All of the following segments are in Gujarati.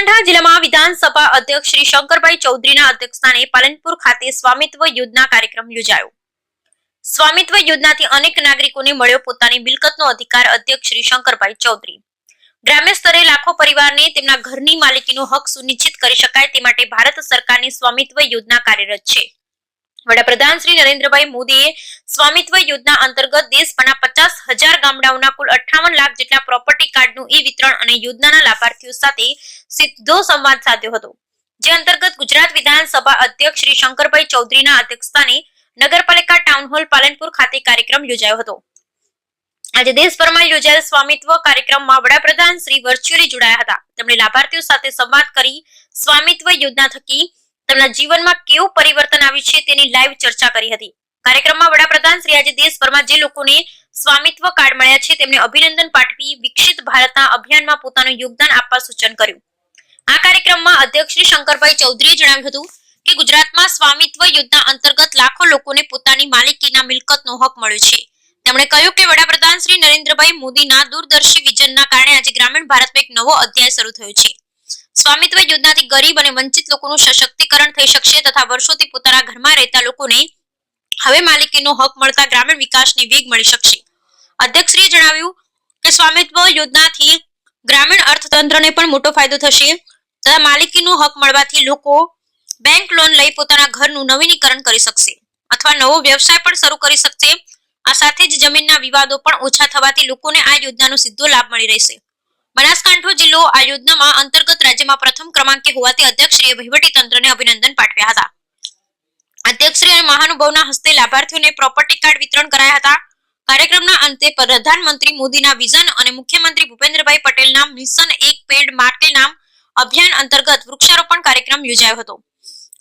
બનાસકાંઠા જિલ્લામાં વિધાનસભા અધ્યક્ષ શ્રી શંકરભાઈ ચૌધરીના અધ્યક્ષસ્થાને પાલનપુર ખાતે સ્વામિત્વ યોજના કાર્યક્રમ યોજાયો. સ્વામિત્વ યોજનાથી અનેક નાગરિકોને મળ્યો પોતાની મિલકતનો અધિકાર અધ્યક્ષ શ્રી શંકરભાઈ ચૌધરી. ગ્રામ્ય સ્તરે લાખો પરિવારને તેમના ઘરની માલિકીનો હક સુનિશ્ચિત કરી શકાય તે માટે ભારત સરકારની સ્વામિત્વ યોજના કાર્યરત છે. વડાપ્રધાન શ્રી નરેન્દ્રભાઈ મોદીએ સ્વામિત્વ યોજના અંતર્ગત દેશભરના પચાસ હજાર ગામડાઓના કુલ અઠ્ઠાવન લાખ જેટલા પ્રોપર્ટી કાર્ડનું ઈ વિતરણ અને યોજનાના લાભાર્થીઓ સાથે સીધો સંવાદ સાધ્યો હતો. જે અંતર્ગત ગુજરાત વિધાનસભા અધ્યક્ષ શ્રી શંકરભાઈ ચૌધરીના અધ્યક્ષસ્થાને નગરપાલિકા ટાઉન હોલ પાલનપુર ખાતે કાર્યક્રમ યોજાયો હતો. આજે દેશભરમાં યોજાયેલ સ્વામિત્વ કાર્યક્રમમાં વડાપ્રધાન શ્રી વર્ચ્યુઅલી જોડાયા હતા. તેમણે લાભાર્થીઓ સાથે સંવાદ કરી સ્વામિત્વ યોજના થકી તેમના જીવનમાં કેવું પરિવર્તન આવ્યું છે તેની લાઈવ ચર્ચા કરી હતી. કાર્યક્રમમાં વડાપ્રધાન શ્રી આજે દેશભરમાં જે લોકોને સ્વામિત્વ કાર્ડ મળ્યા છે તેમને અભિનંદન પાઠવી વિકસિત ભારતના અભિયાનમાં પોતાનું યોગદાન આપવા સૂચન કર્યું. આ કાર્યક્રમમાં અધ્યક્ષ શ્રી શંકરભાઈ ચૌધરીએ જણાવ્યું હતું કે ગુજરાતમાં સ્વામિત્વ યોજના અંતર્ગત લાખો લોકોને પોતાની માલિકીના મિલકતનો હક મળ્યો છે. તેમણે કહ્યું કે વડાપ્રધાન શ્રી નરેન્દ્રભાઈ મોદીના દૂરદર્શી વિઝનના કારણે આજે ગ્રામીણ ભારતમાં એક નવો અધ્યાય શરૂ થયો છે. સ્વામિત્વ યોજનાથી ગરીબ અને વંચિત લોકોનું સશક્તિકરણ થઈ શકશે તથા વર્ષોથી પોતાના ઘરમાં રહેતા લોકોને હવે માલિકીનો હક મળતા ગ્રામીણ વિકાસને વેગ મળી શકશે. અધ્યક્ષશ્રીએ જણાવ્યું કે સ્વામિત્વ યોજનાથી ગ્રામીણ અર્થતંત્રને પણ મોટો ફાયદો થશે. તથા માલિકીનું હક મળવાથી લોકો બેંક લોન લઈ પોતાના ઘરનું નવીનીકરણ કરી શકશે અથવા નવો વ્યવસાય પણ શરૂ કરી શકશે. આ સાથે જ જમીનના વિવાદો પણ ઓછા થવાથી લોકોને આ યોજનાનો સીધો લાભ મળી રહેશે. બનાસકાંઠો જિલ્લો આ યોજનામાં અંતર્ગત રાજ્યમાં પ્રથમ ક્રમાંકે હોવાથી અધ્યક્ષશ્રીએ વહીવટી તંત્રને અભિનંદન પાઠવ્યા હતા. અધ્યક્ષશ્રી અને મહાનુભાવના હસ્તે લાભાર્થીઓને પ્રોપર્ટી કાર્ડ વિતરણ કરાયા હતા. કાર્યક્રમના અંતે પ્રધાનમંત્રી મોદીના વિઝન અને મુખ્યમંત્રી ભૂપેન્દ્રભાઈ પટેલના મિશન એક પેડ માટે નામ અભિયાન અંતર્ગત વૃક્ષારોપણ કાર્યક્રમ યોજાયો હતો.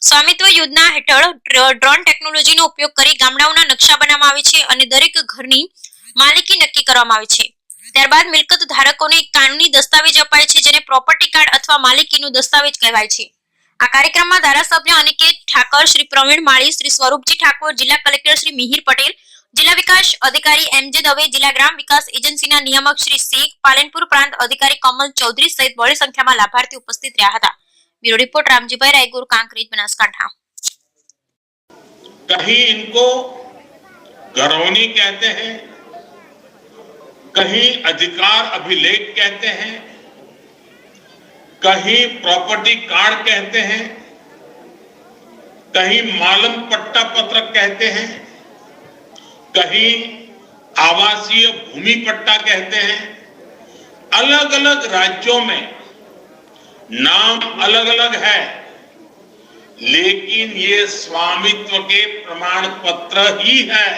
સ્વામિત્વ યોજના હેઠળ ડ્રોન ટેકનોલોજીનો ઉપયોગ કરી ગામડાઓના નકશા બનાવવામાં આવે છે અને દરેક ઘરની માલિકી નક્કી કરવામાં આવે છે. ત્યારબાદ મિલકત ધારકોને કાનૂની દસ્તાવેજ અપાય છે જેને પ્રોપર્ટી કાર્ડ અથવા માલિકીનું દસ્તાવેજ કહેવાય છે. આ કાર્યક્રમમાં ધારાસભ્ય અનિકેત ઠાકર, શ્રી પ્રવીણ માળી, શ્રી સ્વરૂપજી ઠાકોર, જિલ્લા કલેક્ટર શ્રી મિહિર પટેલ જિલ્લા વિકાસ અધિકારી એમ જે દવે જિલ્લા ગ્રામ વિકાસ એજન્સીના નિયામક શ્રી શેખ પાલનપુર પ્રાંત અધિકારી કમલ ચૌધરી સહિત બહોળી સંખ્યામાં લાભાર્થી ઉપસ્થિત રહ્યા હતા બ્યુરો રિપોર્ટ રામજીભાઈ રાયગુર કાંકરેજ બનાસકાંઠા कहीं इनको घरौनी कहते हैं कहीं अधिकार अभिलेख कहते हैं कहीं प्रॉपर्टी कार्ड कहते हैं कहीं मालम पट्टा पत्रक कहते हैं कहीं आवासीय भूमि पट्टा कहते हैं अलग अलग राज्यों में नाम अलग अलग है, लेकिन ये स्वामित्व के प्रमाण पत्र ही है।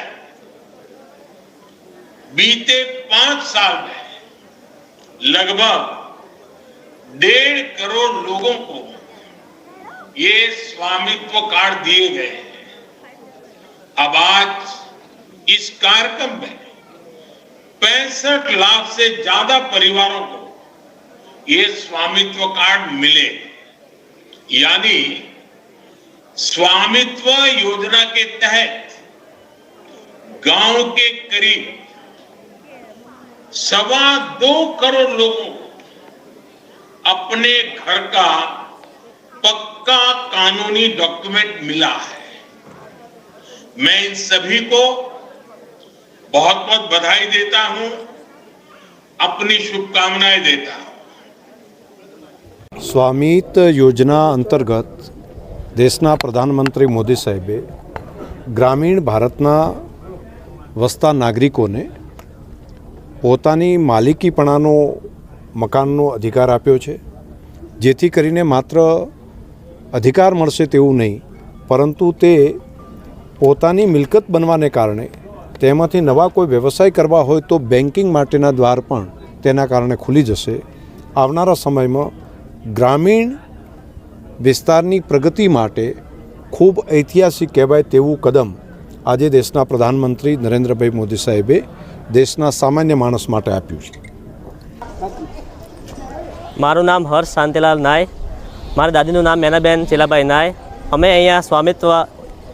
बीते पाँच साल में लगभग डेढ़ करोड़ लोगों को ये स्वामित्व कार्ड दिए गए हैं। अब आज इस कार्यक्रम में पैंसठ लाख से ज़्यादा परिवारों को ये स्वामित्व कार्ड मिले। यानी स्वामित्व योजना के तहत गाँव के करीब सवा दो करोड़ लोगों अपने घर का पक्का कानूनी डॉक्यूमेंट मिला है। मैं इन सभी को बहुत बहुत बधाई देता हूं अपनी शुभकामनाएं देता हूं સ્વામિત યોજના અંતર્ગત દેશના પ્રધાનમંત્રી મોદી સાહેબે ગ્રામીણ ભારતના વસતા નાગરિકોને પોતાની માલિકીપણાનો મકાનનો અધિકાર આપ્યો છે જેથી કરીને માત્ર અધિકાર મળશે તેવું નહીં પરંતુ તે પોતાની મિલકત બનવાને કારણે તેમાંથી નવા કોઈ વ્યવસાય કરવા હોય તો બેન્કિંગ માટેના દ્વાર પણ તેના કારણે ખુલી જશે. આવનારા સમયમાં ગ્રામીણ વિસ્તારની પ્રગતિ માટે ખૂબ ઐતિહાસિક કહેવાય તેવું કદમ આજે દેશના પ્રધાનમંત્રી નરેન્દ્રભાઈ મોદી સાહેબે દેશના સામાન્ય માણસ માટે આપ્યું છે. મારું નામ હર્ષ શાંતિલાલ નાય. મારા દાદીનું નામ મેનાબેન ચેલાભાઈ નાય. અમે અહીંયા સ્વામિત્વ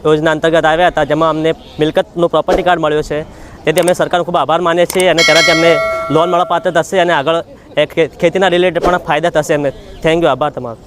યોજના અંતર્ગત આવ્યા હતા, જેમાં અમને મિલકતનો પ્રોપર્ટી કાર્ડ મળ્યો છે. તેથી અમે સરકારનો ખૂબ આભાર માનીએ છીએ અને તેનાથી અમને લોન મળવાપાત્ર થશે અને આગળ ખેતીના રિલેટેડ પણ ફાયદા થશે અમને થેન્ક યુ આભાર તમારો.